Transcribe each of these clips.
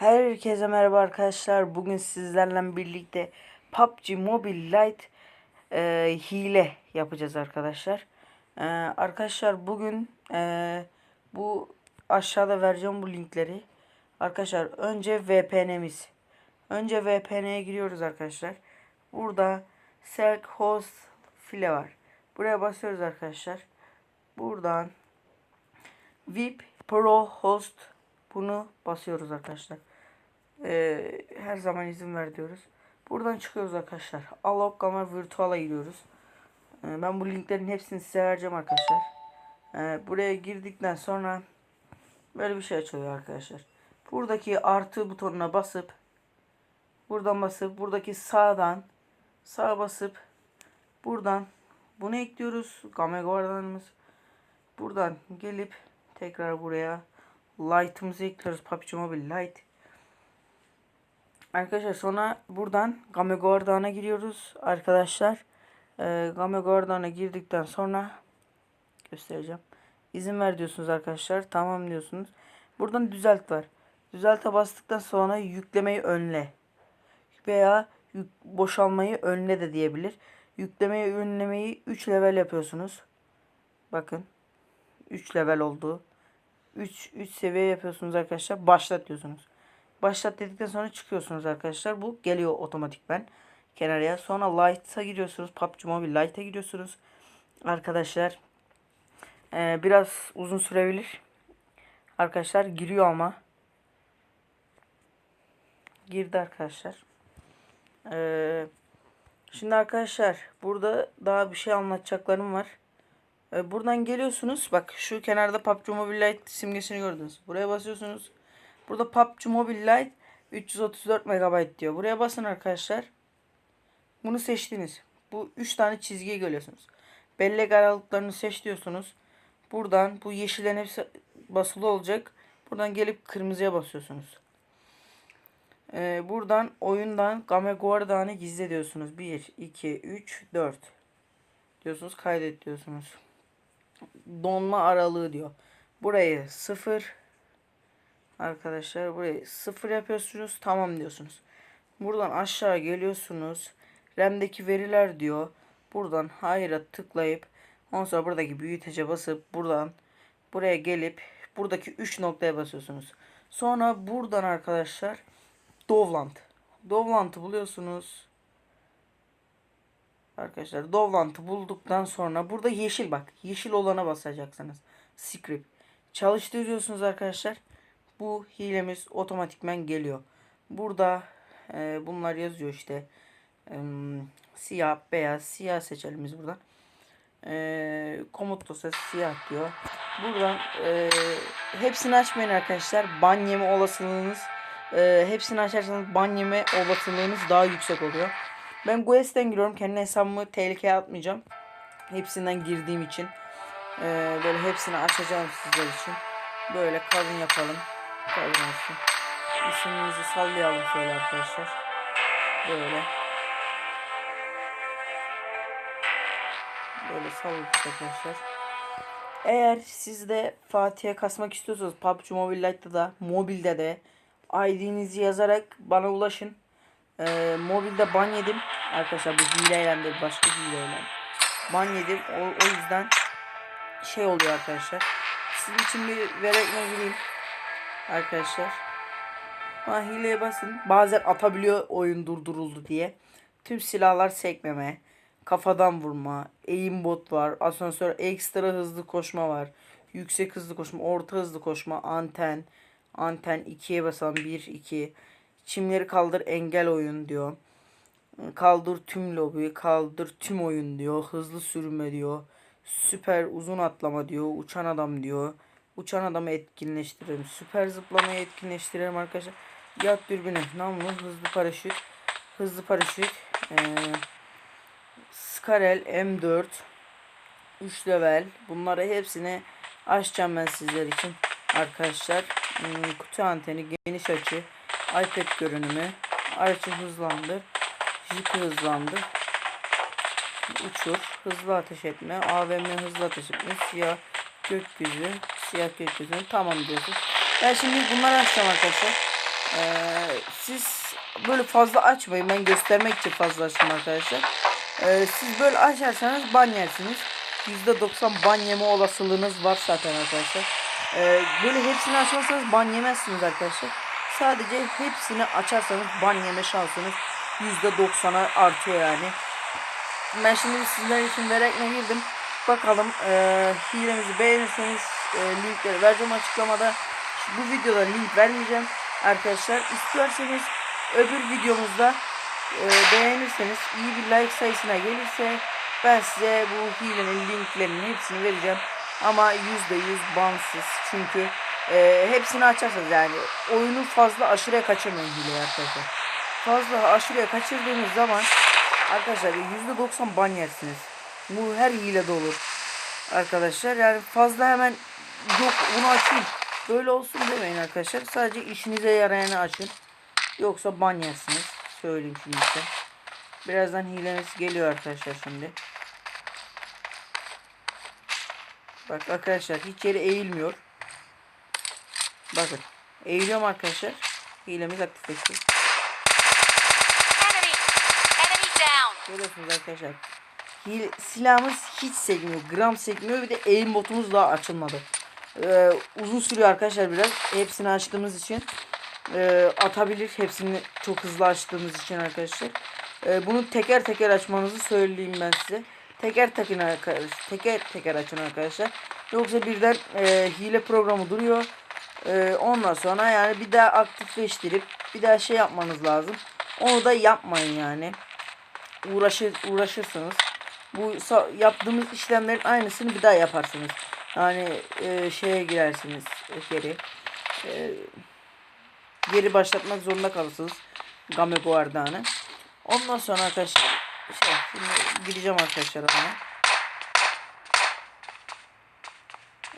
Herkese merhaba arkadaşlar. Bugün sizlerle birlikte PUBG Mobile Lite e, hile yapacağız arkadaşlar. E, arkadaşlar bugün e, bu aşağıda vereceğim bu linkleri. Arkadaşlar önce VPN'miz. Önce VPN'ye giriyoruz arkadaşlar. Burada Select Host file var. Buraya basıyoruz arkadaşlar. Buradan VIP Pro Host bunu basıyoruz arkadaşlar. Ee, her zaman izin ver diyoruz. Buradan çıkıyoruz arkadaşlar. Alok Gamma Virtual'a giriyoruz. Ee, ben bu linklerin hepsini size vereceğim arkadaşlar. Ee, buraya girdikten sonra böyle bir şey açılıyor arkadaşlar. Buradaki artı butonuna basıp buradan basıp buradaki sağdan sağa basıp buradan bunu ekliyoruz. Gamma Guardian'ımız. Buradan gelip tekrar buraya Light'ımızı ekliyoruz. PUBG Mobile Lite. Arkadaşlar sonra buradan Game Guardian'a giriyoruz arkadaşlar. Ee, Game Guardian'a girdikten sonra göstereceğim. İzin ver diyorsunuz arkadaşlar. Tamam diyorsunuz. Buradan düzelt var. Düzelte bastıktan sonra yüklemeyi önle. Veya yük, boşalmayı önle de diyebilir. Yüklemeyi önlemeyi 3 level yapıyorsunuz. Bakın. 3 level oldu. 3 3 seviye yapıyorsunuz arkadaşlar. Başlat diyorsunuz. Başlat dedikten sonra çıkıyorsunuz arkadaşlar. Bu geliyor otomatikmen kenarıya. Sonra Lite'a giriyorsunuz. PUBG Mobile Lite'a giriyorsunuz. Arkadaşlar ee, biraz uzun sürebilir. Arkadaşlar giriyor ama. Girdi arkadaşlar. Ee, şimdi arkadaşlar burada daha bir şey anlatacaklarım var. Ee, buradan geliyorsunuz. Bak şu kenarda PUBG Mobile Lite simgesini gördünüz. Buraya basıyorsunuz. Burada PUBG Mobile Lite 334 MB diyor. Buraya basın arkadaşlar. Bunu seçtiniz. Bu 3 tane çizgiye görüyorsunuz. Bellek aralıklarını seç diyorsunuz. Buradan bu yeşillerin hepsi basılı olacak. Buradan gelip kırmızıya basıyorsunuz. Ee, buradan oyundan Game Guardian'ı gizle diyorsunuz. 1, 2, 3, 4 diyorsunuz. Kaydet diyorsunuz. Donma aralığı diyor. Burayı 0 Arkadaşlar burayı 0 yapıyorsunuz. Tamam diyorsunuz. Buradan aşağı geliyorsunuz. RAM'deki veriler diyor. Buradan hayır'a tıklayıp ondan sonra buradaki büyütece basıp buradan buraya gelip buradaki 3 noktaya basıyorsunuz. Sonra buradan arkadaşlar Dovland. Dovland'ı buluyorsunuz. Arkadaşlar Dovland'ı bulduktan sonra burada yeşil bak. Yeşil olana basacaksınız. Script. Çalıştırıyorsunuz arkadaşlar. Bu hilemiz otomatikmen geliyor. Burada e, bunlar yazıyor işte. E, siyah, beyaz, siyah seçelim biz buradan. E, komut dosyası siyah diyor. Buradan e, hepsini açmayın arkadaşlar. Ban yeme olasılığınız e, hepsini açarsanız ban yeme olasılığınız daha yüksek oluyor. Ben Guest'ten giriyorum. Kendi hesabımı tehlikeye atmayacağım. Hepsinden girdiğim için. E, böyle hepsini açacağım sizler için. Böyle kalın yapalım. Kalın olsun. İsmimizi sallayalım şöyle arkadaşlar. Böyle. Böyle salladık arkadaşlar. Eğer siz de Fatih'e kasmak istiyorsanız PUBG Mobile Lite'da da mobilde de ID'nizi yazarak bana ulaşın. Ee, mobilde ban yedim. Arkadaşlar bu hileyle de başka hileyle. Ban yedim. O, o yüzden şey oluyor arkadaşlar. Sizin için bir verekme gireyim. Arkadaşlar. Ha, hileye basın. Bazen atabiliyor oyun durduruldu diye. Tüm silahlar sekmeme. Kafadan vurma. Aimbot var. Asansör ekstra hızlı koşma var. Yüksek hızlı koşma. Orta hızlı koşma. Anten. Anten 2'ye basalım. 1, 2. Çimleri kaldır engel oyun diyor. Kaldır tüm lobi. Kaldır tüm oyun diyor. Hızlı sürme diyor. Süper uzun atlama diyor. Uçan adam diyor. Uçan adamı etkinleştirelim. Süper zıplamayı etkinleştirelim arkadaşlar. Yat dürbünü. Namlu. Hızlı paraşüt. Hızlı paraşüt. Ee, Skarel M4. 3 level. Bunları hepsini açacağım ben sizler için. Arkadaşlar. Hmm, kutu anteni. Geniş açı. iPad görünümü. Araçı hızlandır. Jip hızlandır. Uçur. Hızlı ateş etme. AVM hızlı ateş etme. Siyah gökyüzü. Siyah gökyüzü. Tamam diyorsun. Ben şimdi bunları açacağım arkadaşlar. Ee, siz böyle fazla açmayın. Ben göstermek için fazla açtım arkadaşlar. Ee, siz böyle açarsanız ban yersiniz. %90 ban yeme olasılığınız var zaten arkadaşlar. Ee, böyle hepsini açmazsanız ban yemezsiniz arkadaşlar. Sadece hepsini açarsanız ban yeme şansınız %90'a artıyor yani. Ben şimdi sizler için verekle girdim. Bakalım e, hilemizi beğenirseniz e, linkleri vereceğim açıklamada. Bu videoda link vermeyeceğim arkadaşlar. İstiyorsanız öbür videomuzda e, beğenirseniz iyi bir like sayısına gelirse ben size bu hilenin linklerinin hepsini vereceğim. Ama %100 bansız çünkü e, hepsini açarsanız yani oyunu fazla aşırıya kaçırmayın hileyi arkadaşlar. Fazla aşırıya kaçırdığınız zaman arkadaşlar %90 ban yersiniz. Bu her hilede olur. Arkadaşlar yani fazla hemen yok bunu açayım. Böyle olsun demeyin arkadaşlar. Sadece işinize yarayanı açın. Yoksa ban yersiniz. Söyleyeyim şimdi size. Birazdan hileniz geliyor arkadaşlar şimdi. Bak arkadaşlar hiç yere eğilmiyor. Bakın. Eğiliyorum arkadaşlar. Hilemiz aktifleşti. Görüyorsunuz arkadaşlar. Hile, silahımız hiç sekmiyor. Gram sekmiyor. Bir de aim botumuz daha açılmadı. Ee, uzun sürüyor arkadaşlar biraz. Hepsini açtığımız için. Ee, atabilir. Hepsini çok hızlı açtığımız için arkadaşlar. Ee, bunu teker teker açmanızı söyleyeyim ben size. Teker teker arkadaşlar. Teker teker açın arkadaşlar. Yoksa birden e, hile programı duruyor. Ee, ondan sonra yani bir daha aktifleştirip bir daha şey yapmanız lazım. Onu da yapmayın yani uğraşır uğraşırsınız. Bu yaptığımız işlemlerin aynısını bir daha yaparsınız. Yani e, şeye girersiniz e, geri. E, geri başlatmak zorunda kalırsınız. Game Guardian'ı. Ondan sonra arkadaşlar şey, şimdi gideceğim arkadaşlar ona.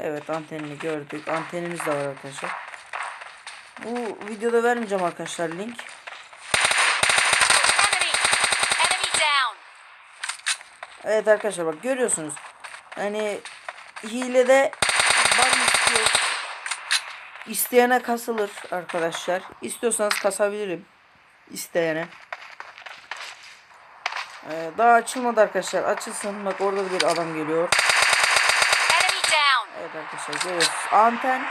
Evet antenini gördük. Antenimiz de var arkadaşlar. Bu videoda vermeyeceğim arkadaşlar link. Evet arkadaşlar bak görüyorsunuz. Hani hilede ban istiyor. İsteyene kasılır arkadaşlar. İstiyorsanız kasabilirim. İsteyene. Ee, daha açılmadı arkadaşlar. Açılsın. Bak orada da bir adam geliyor. Evet arkadaşlar görüyorsunuz. Anten.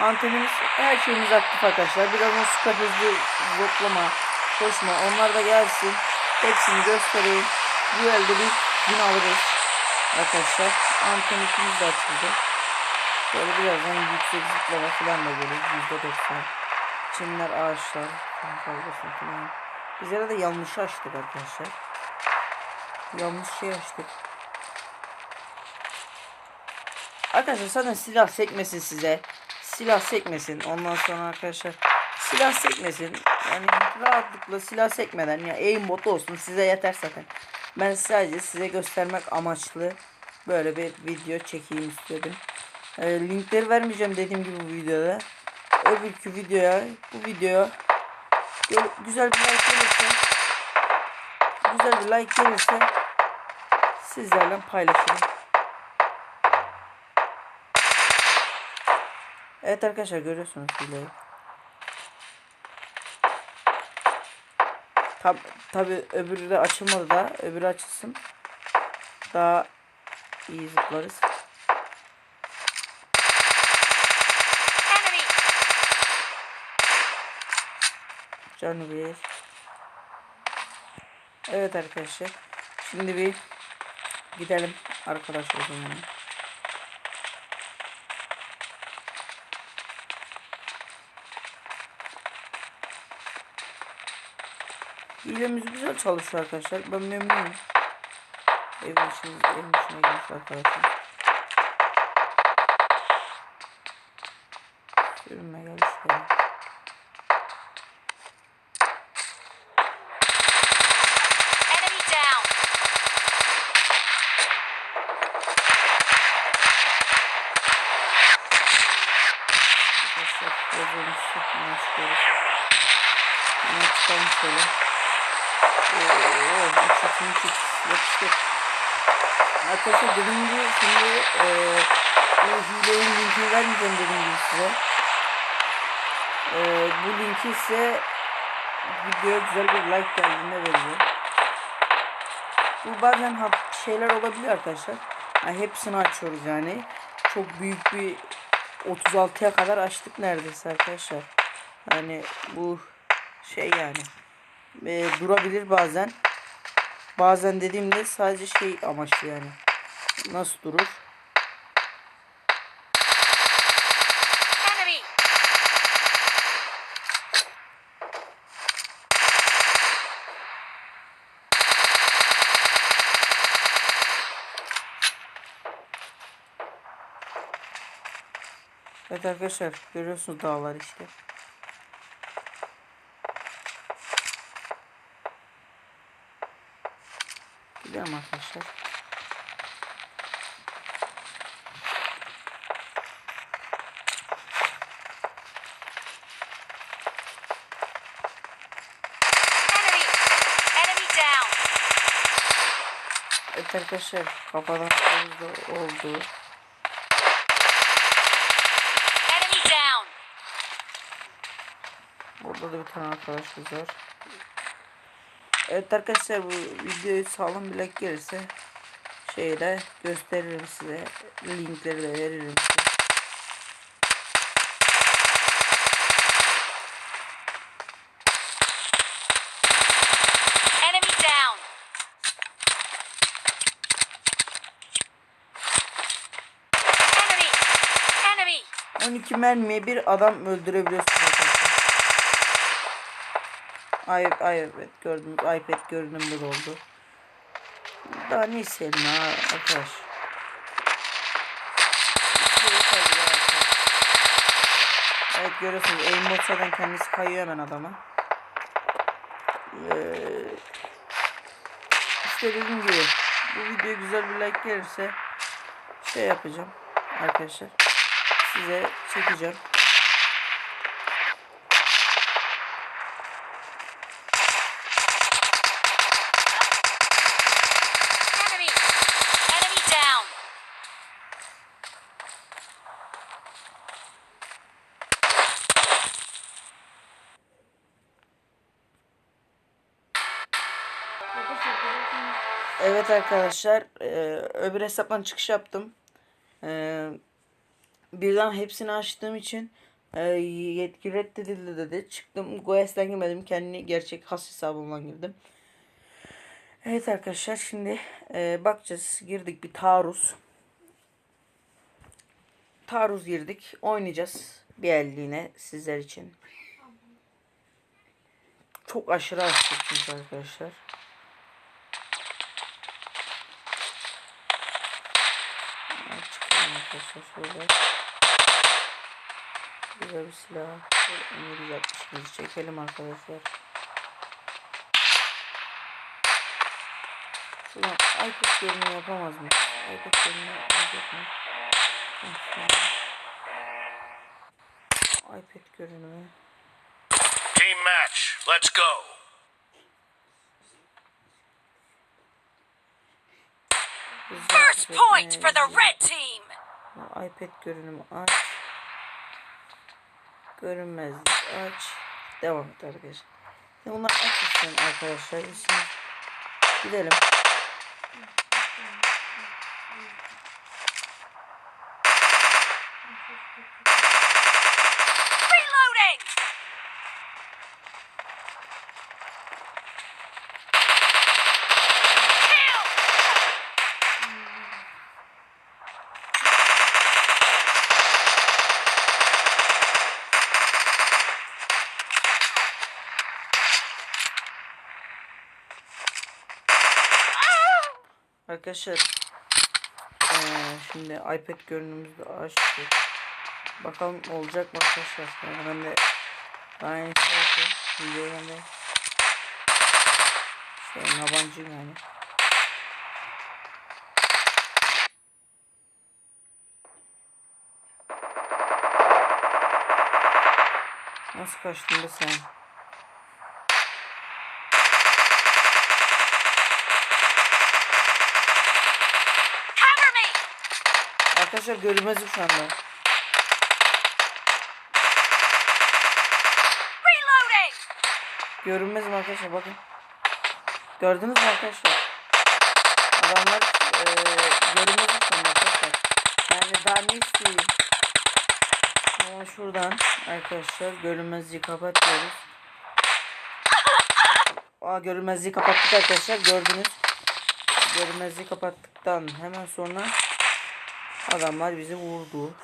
Antenimiz her şeyimiz aktif arkadaşlar. Birazdan süper hızlı zoklama, koşma onlar da gelsin. Hepsini göstereyim. Bu elde bir gün alırız. Arkadaşlar anten ikimiz de açıldı. Böyle birazdan yüksek zıplama falan da gelir. Yüzde doksan. Çimler ağaçlar. Fazlasın falan. Bizlere de yanlış açtık arkadaşlar. Yanlış şey açtık. Arkadaşlar zaten silah sekmesin size. Silah sekmesin. Ondan sonra arkadaşlar silah sekmesin. Yani rahatlıkla silah sekmeden ya aimbot olsun size yeter zaten. Ben sadece size göstermek amaçlı böyle bir video çekeyim istedim. Ee, linkleri vermeyeceğim dediğim gibi bu videoda. Öbürkü videoya bu videoya güzel bir like gelirse güzel bir like gelirse sizlerle paylaşırım. Evet arkadaşlar görüyorsunuz hileyi. Tab tabi öbürü de açılmadı da öbürü açılsın. Daha iyi zıplarız. Canı bir. Evet arkadaşlar. Şimdi bir gidelim arkadaşlar. Hilemiz güzel çalışıyor arkadaşlar. Ben memnunum. İşine girmiş arkadaşlar. Sürünme gel Arkadaşlar dediğim gibi şimdi eee bu hilenin linkini vermeyeceğim dediğim gibi size. Ee, bu linki ise videoya güzel bir like geldiğinde vereceğim. Bu bazen şeyler olabiliyor arkadaşlar. Yani hepsini açıyoruz yani. Çok büyük bir 36'ya kadar açtık neredeyse arkadaşlar. Yani bu şey yani e, durabilir bazen. Bazen dediğimde sadece şey amaçlı yani. Nasıl durur? Evet arkadaşlar görüyorsunuz dağlar işte. Gidelim arkadaşlar. Arkadaşlar kafadan da oldu. Burada da bir tane arkadaşımız var. Evet arkadaşlar bu videoyu sağlam bir like gelirse şeyde gösteririm size. Linkleri de veririm size. 12 mermiye bir adam öldürebiliyorsunuz arkadaşlar. Ay, ay evet gördüm. iPad görünümlü oldu. Daha ne isteyelim ha arkadaş. Evet görüyorsunuz aimbot zaten kendisi kayıyor hemen adama. Ee, işte dediğim gibi bu video güzel bir like gelirse şey yapacağım arkadaşlar size çekeceğim. Evet arkadaşlar e, öbür hesaptan çıkış yaptım. E, birden hepsini açtığım için e, yetki reddedildi dedi. Çıktım Goes'ten girmedim. Kendi gerçek has hesabımdan girdim. Evet arkadaşlar şimdi e, bakacağız. Girdik bir taarruz. Taarruz girdik. Oynayacağız. Bir elliğine sizler için. Çok aşırı açtık arkadaşlar. Güzel bir silah. Şöyle 760'ımızı çekelim arkadaşlar. Şuradan iPad görünümü yapamaz mı? iPad görünümü yapacak mı? IPad görünümü. Team match. Let's go. First point for the red team! İPad görünümü aç. Görünmezlik aç. Devam et arkadaşlar. Bunlar açılsın arkadaşlar. Şimdi gidelim. Arkadaşlar eee, şimdi iPad görünümümüzü açtık. Bakalım olacak mı arkadaşlar. Ben de daha yeni şey yapıyorum. Videoyu ben şey yabancıyım yani. Nasıl kaçtın be sen? Arkadaşlar görünmezim şu anda. Görünmezim arkadaşlar bakın. Gördünüz mü arkadaşlar? Adamlar eee görünmez sanıyor arkadaşlar. Yani daha ne isteyeyim? Ama şuradan arkadaşlar görünmezliği kapat diyoruz. Aa görünmezliği kapattık arkadaşlar gördünüz. Görünmezliği kapattıktan hemen sonra adamlar bizi vurdu.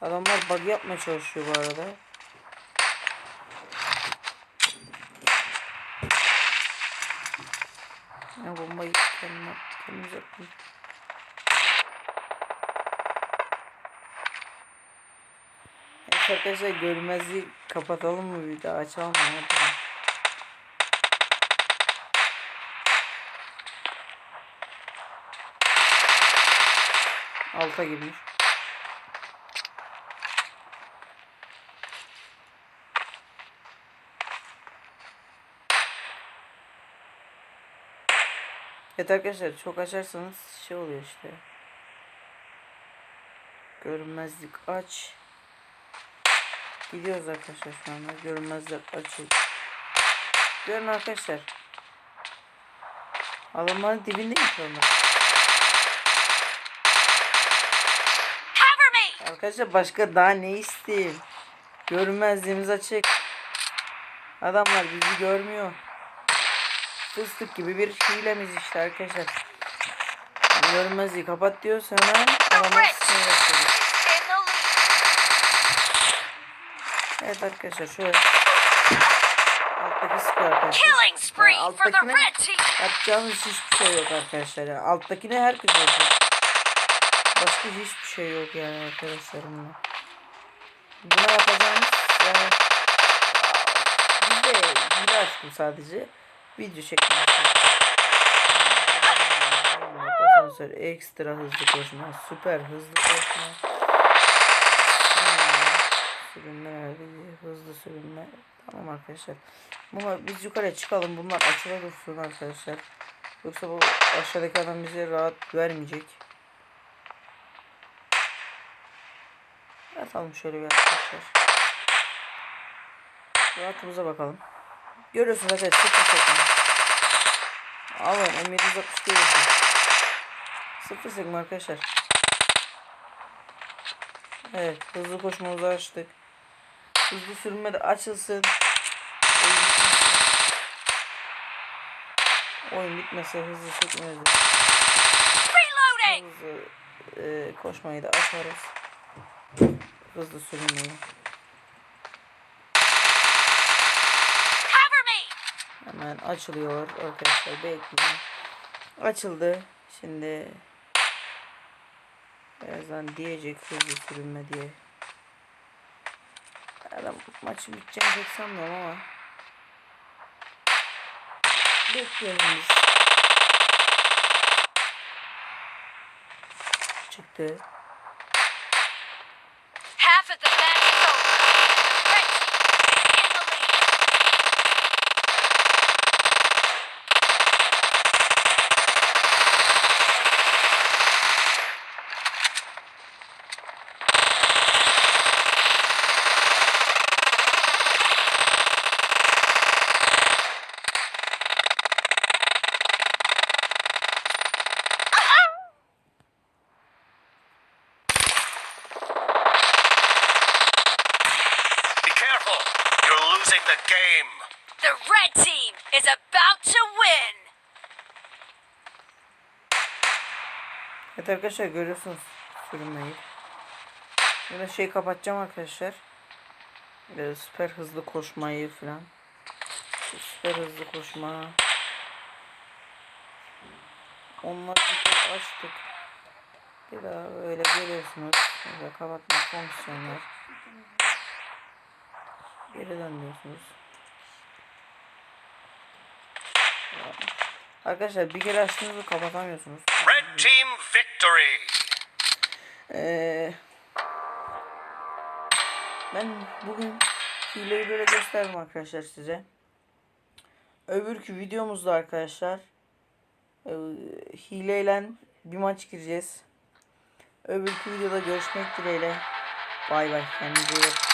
Adamlar bug yapmaya çalışıyor bu arada. Ya bombayı kendime kendimize attım. Arkadaşlar görmezliği kapatalım mı bir daha açalım mı? Hadi. Alta girmiş. Evet arkadaşlar çok açarsanız şey oluyor işte. Görünmezlik aç. Gidiyoruz arkadaşlar şu anda. Görünmezlik açıl. Görün arkadaşlar. Adamların dibindeyim şu anda. Arkadaşlar başka daha ne isteyeyim? Görünmezliğimiz açık. Adamlar bizi görmüyor. Fıstık gibi bir hilemiz işte arkadaşlar. Görünmezliği kapat the lead. Evet arkadaşlar şöyle. Alttaki sıkıyor arkadaşlar. Yani alttakine yapacağımız hiçbir şey yok arkadaşlar. Yani alttakine herkes olacak. Başka hiçbir şey yok yani arkadaşlar buna. Buna yapacağımız yani biz de hile sadece. Video çekmek için. Asansör ekstra hızlı koşma, süper hızlı koşma. Sürünme nerede? Hızlı sürünme. Tamam arkadaşlar. Bunlar biz yukarıya çıkalım. Bunlar açıla dursun arkadaşlar. Yoksa bu aşağıdaki adam bize rahat vermeyecek. Yatalım şöyle bir arkadaşlar. Rahatımıza bakalım. Görüyorsunuz arkadaşlar sıfır sekme. Alın M762 görüyorsunuz. Sıfır sekme arkadaşlar. Evet hızlı koşmamızı açtık. Hızlı sürme de açılsın. Oyun bitmese hızlı Reloading! hızlı e, koşmayı da açarız. Hızlı me! Hemen açılıyor arkadaşlar bekleyin. Açıldı. Şimdi birazdan diyecek hızlı sürünme diye. Adam maçı biteceğini pek sanmıyorum ama bekleyelim biz. Çıktı. Evet arkadaşlar görüyorsunuz sürünmeyi. Böyle şey kapatacağım arkadaşlar. Böyle süper hızlı koşmayı falan. Süper hızlı koşma. Onları açtık. Bir daha böyle görüyorsunuz. Böyle kapatma fonksiyonlar. Geri dön diyorsunuz. Arkadaşlar bir kere açtığınızda kapatamıyorsunuz. Red team victory. Ee, ben bugün hileyi böyle gösterdim arkadaşlar size. Öbürkü videomuzda arkadaşlar e, hileyle bir maç gireceğiz. Öbürkü videoda görüşmek dileğiyle. Bay bay. Kendinize iyi bakın.